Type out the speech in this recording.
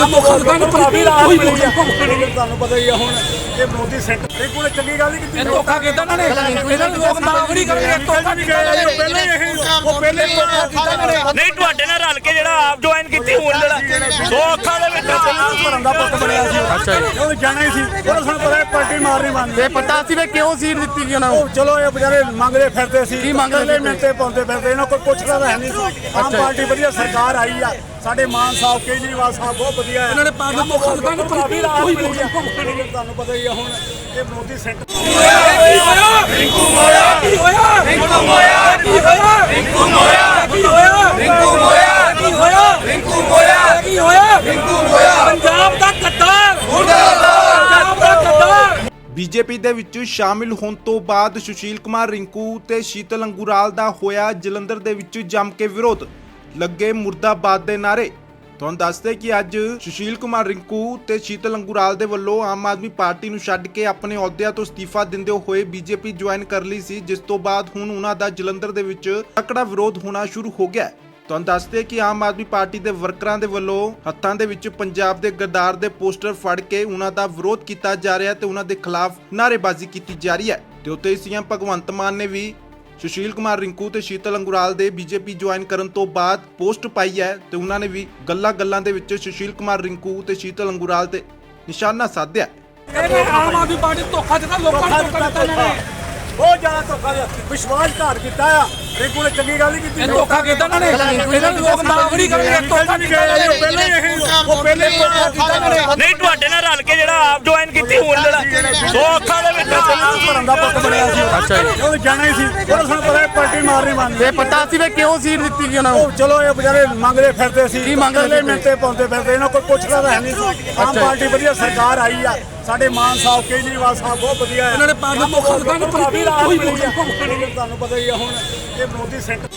ਤੋਂ ਨੂੰ ਕਾਫੀ ਰਾਹਤ ਕੋਈ ਕੋਈ ਤੁਹਾਨੂੰ ਪਤਾ ਹੀ ਆ ਹੁਣ ਇਹ ਮੋਦੀ ਸੈਂਟਰ ਰਿੰਕੂ ਨੇ ਚੰਗੀ ਗੱਲ ਨਹੀਂ ਕੀਤੀ। ਧੋਖਾ ਕੀਤਾ ਇਹਨਾਂ ਨੇ ਇਹਨਾਂ ਨੂੰ ਲੋਕ ਨਹੀਂ ਕਰਨਗੇ ਧੋਖਾ ਨਹੀਂ ਗਏ ਪਹਿਲਾਂ ਇਹ ਉਹ ਪਹਿਲਾਂ ਧੋਖਾ ਕੀਤਾ ਇਹਨਾਂ ਨੇ। ਨਹੀਂ ਤੁਹਾਡੇ ਨਾਲ ਰਲ ਕੇ ਜਿਹੜਾ ਆਪ ਜੁਆਇਨ ਕੀਤੀ ਹੁਣ ਜਿਹੜਾ ਦੋ ਅੱਖਾਂ ਦੇ ਵਿੱਚ ਭਰਨ ਦਾ ਪੁੱਤ ਬਣਿਆ ਸੀ। ਅੱਛਾ ਜੀ। ਉਹ ਜਾਣਾ ਹੀ ਸੀ। ਉਹ ਸਾਨੂੰ ਪਤਾ ਮਾਰਨੀ ਮੰਨਦੇ ਤੇ ਪਤਾ ਸੀ ਵੀ ਕਿਉਂ ਸੀਟ ਦਿੱਤੀ ਗਈ ਉਹਨਾਂ ਨੂੰ? ਉਹ ਚਲੋ ਇਹ ਵਿਚਾਰੇ ਮੰਗਦੇ ਫਿਰਦੇ ਸੀ। ਕੀ ਮੰਗਦੇ ਪਹਿਲੇ ਫਿਰਦੇ? ਮਿੰਟੇ ਪਾਉਂਦੇ ਫਿਰਦੇ ਇਹਨਾਂ ਕੋਈ ਪੁੱਛਦਾ ਤਾਂ ਹੈ ਨਹੀਂ ਸੀ। ਆਮ ਪਾਰਟੀ ਵਧੀਆ ਸਰਕਾਰ ਆਈ ਆ। ਸਾਡੇ ਮਾਨ ਸਾਹਿਬ ਕੇਜਰੀਵਾਲ ਸਾਹਿਬ ਬਹੁਤ ਵਧੀਆ ਹੈ ਇਹਨਾਂ ਨੇ ਪਾਰਟੀ ਤੋਂ ਖਲਕਾ ਨੂੰ ਕਾਫੀ ਰਾਹਤ ਕੋਈ ਆ। ਤੁਹਾਨੂੰ ਪਤਾ ਹੀ ਆ ਹੁਣ ਇਹ ਮੋਦੀ ਸੈਂਟਰ ਕੀ ਹੋਇਆ ਰਿੰਕੂ ਮੋਇਆ ਕੀ ਹੋਇਆ ਰਿੰਕੂ ਮੋਇਆ ਕੀ ਹੋਇਆ ਰਿੰਕੂ ਮੋਇਆ ਕੀ ਹੋਇਆ ਰਿੰਕੂ ਮੋਇਆ ਕੀ ਹੋਇਆ ਰਿੰਕੂ ਮੋਇਆ ਕੀ ਹੋਇਆ ਰਿੰਕੂ ਮੋਇਆ ਪੰਜਾਬ ਦਾ ਕੱਟਰ ਮੁਰਦਾਬਾਦ ਪੰਜਾਬ ਦਾ ਕੱਟਰ ਬੀਜੇਪੀ ਦੇ ਵਿੱਚ ਸ਼ਾਮਿਲ ਹੋਣ ਤੋਂ ਬਾਅਦ ਸੁਸ਼ੀਲ ਕੁਮਾਰ ਰਿੰਕੂ ਤੇ ਸ਼ੀਤਲ ਅੰਗੂਰਾਲ ਦਾ ਹੋਇਆ ਜਲੰਧਰ ਦੇ ਵਿੱਚ ਜੰਮ ਕੇ ਵਿਰੋਧ। ਲੱਗੇ ਮੁਰਦਾਬਾਦ ਦੇ ਨਾਰੇ ਤੁਹਾਨੂੰ ਦੱਸਦੇ ਕਿ ਅੱਜ ਸੁਸ਼ੀਲ ਕੁਮਾਰ ਰਿੰਕੂ ਤੇ ਸ਼ੀਤਲ ਅੰਗੁਰਾਲ ਦੇ ਵੱਲੋਂ ਆਮ ਆਦਮੀ ਪਾਰਟੀ ਨੂੰ ਛੱਡ ਕੇ ਆਪਣੇ ਅਹੁਦਿਆਂ ਤੋਂ ਅਸਤੀਫਾ ਦਿੰਦੇ ਹੋਏ ਬੀਜੇਪੀ ਜੁਆਇਨ ਕਰ ਲਈ ਸੀ, ਜਿਸ ਤੋਂ ਬਾਅਦ ਹੁਣ ਉਹਨਾਂ ਦਾ ਜਲੰਧਰ ਦੇ ਵਿੱਚ ਤਕੜਾ ਵਿਰੋਧ ਹੋਣਾ ਸ਼ੁਰੂ ਹੋ ਗਿਆ ਤੁਹਾਨੂੰ ਦੱਸਦੇ ਕਿ ਆਮ ਆਦਮੀ ਪਾਰਟੀ ਦੇ ਵਰਕਰਾਂ ਦੇ ਵੱਲੋਂ ਹੱਥਾਂ ਦੇ ਵਿੱਚ ਪੰਜਾਬ ਦੇ ਗੱਦਾਰ ਦੇ ਪੋਸਟਰ ਫੜ ਕੇ ਉਹਨਾਂ ਦਾ ਵਿਰੋਧ ਕੀਤਾ ਜਾ ਰਿਹਾ ਤੇ ਉਹਨਾਂ ਦੇ ਖਿਲਾਫ ਨਾਅਰੇਬਾਜ਼ੀ ਕੀਤੀ ਜਾ ਰਹੀ ਹੈ ਤੇ ਉੱਤੇ ਸੀਐਮ ਭਗਵੰਤ ਮਾਨ ਨੇ ਵੀ ਸੁਸ਼ੀਲ ਕੁਮਾਰ ਰਿੰਕੂ ਤੇ ਸ਼ੀਤਲ ਅੰਗੁਰਾਲ ਦੇ ਬੀਜੇਪੀ ਜੁਆਇਨ ਕਰਨ ਤੋਂ ਬਾਅਦ ਪੋਸਟ ਪਾਈ ਹੈ ਤੇ ਉਹਨਾਂ ਨੇ ਵੀ ਗੱਲਾਂ-ਗੱਲਾਂ ਦੇ ਵਿੱਚ ਸੁਸ਼ੀਲ ਕੁਮਾਰ ਰਿੰਕੂ ਤੇ ਸ਼ੀਤਲ ਅੰਗੁਰਾਲ ਤੇ ਨਿਸ਼ਾਨਾ ਸਾਧਿਆ ਹੈ। ਆਮ ਆਦਮੀ ਪਾਰਟੀ ਧੋਖਾ ਦਿੱਤਾ ਲੋਕਾਂ ਨੂੰ ਧੋਖਾ ਦਿੱਤਾ ਇਹਨਾਂ ਨੇ ਬਹੁਤ ਜ਼ਿਆਦਾ ਧੋਖਾ ਦਿਆ ਵਿਸ਼ਵਾਸਘਾਤ ਕੀਤਾ ਆ। ਰਿੰਕੂ ਨੇ ਚੰਗੀ ਗੱਲ ਨਹੀਂ ਕੀਤੀ। ਇਹ ਧੋਖਾ ਕੀਤਾ ਇਹਨਾਂ ਨੇ? ਇਹਨਾਂ ਨੂੰ ਲੋਕ ਮਾਫ ਨਹੀਂ ਕਰਨਗੇ ਧੋਖਾ ਨਹੀਂ ਗਏ ਉਹ ਪਹਿਲਾਂ ਹੀ ਇਹ ਉਹ ਪਹਿਲਾਂ ਹੀ ਧੋਖਾ ਕੀਤਾ ਇਹਨਾਂ ਨੇ। ਨਹੀਂ ਤੁਹਾਡੇ ਨਾਲ ਰਲ ਕੇ ਜਿਹੜਾ ਆਪ ਜੁਆਇਨ ਕੀਤੀ ਹੁਣ ਜਿਹੜਾ ਦੋ ਅੱਖਾਂ ਦੇ ਵਿੱਚ ਭਰਨ ਦਾ ਪੁੱਤ ਬਣਿਆ ਸੀ। ਅੱਛਾ ਜੀ। ਉਹ ਜਾਣਾ ਹੀ ਸੀ। ਉਹ ਸਾਨੂੰ ਪਤਾ ਹੈ ਪਾਰਟੀ ਮਾਰਨੀ ਮੰਨਦੇ ਤੇ ਪਤਾ ਸੀ ਵੀ ਕਿਉਂ ਸੀਟ ਦਿੱਤੀ ਗਈ ਉਹਨਾਂ ਨੂੰ? ਉਹ ਚਲੋ ਇਹ ਵਿਚਾਰੇ ਮੰਗਦੇ ਫਿਰਦੇ ਸੀ। ਕੀ ਮੰਗਦੇ ਪਾਉਂਦੇ ਫਿਰਦੇ ਇਹਨਾਂ ਕੋਈ ਪੁੱਛਦਾ ਤਾਂ ਹੈ ਨਹੀਂ ਸੀ। ਆਮ ਪਾਰਟੀ ਵਧੀਆ ਸਰਕਾਰ ਆਈ ਆ। ਸਾਡੇ ਮਾਨ ਸਾਹਿਬ ਕੇਜਰੀਵਾਲ ਸਾਹਿਬ ਬਹੁਤ ਵਧੀਆ ਇਹਨਾਂ ਨੇ ਪਾਰਟੀ ਨੂੰ ਕਾਫੀ ਰਾਹਤ ਕੋਈ ਮਿਲੀ ਆ। ਤੁਹਾਨੂੰ ਪਤਾ ਹੀ ਆ ਹੁਣ ਇਹ ਮੋਦੀ ਸੈਂਟਰ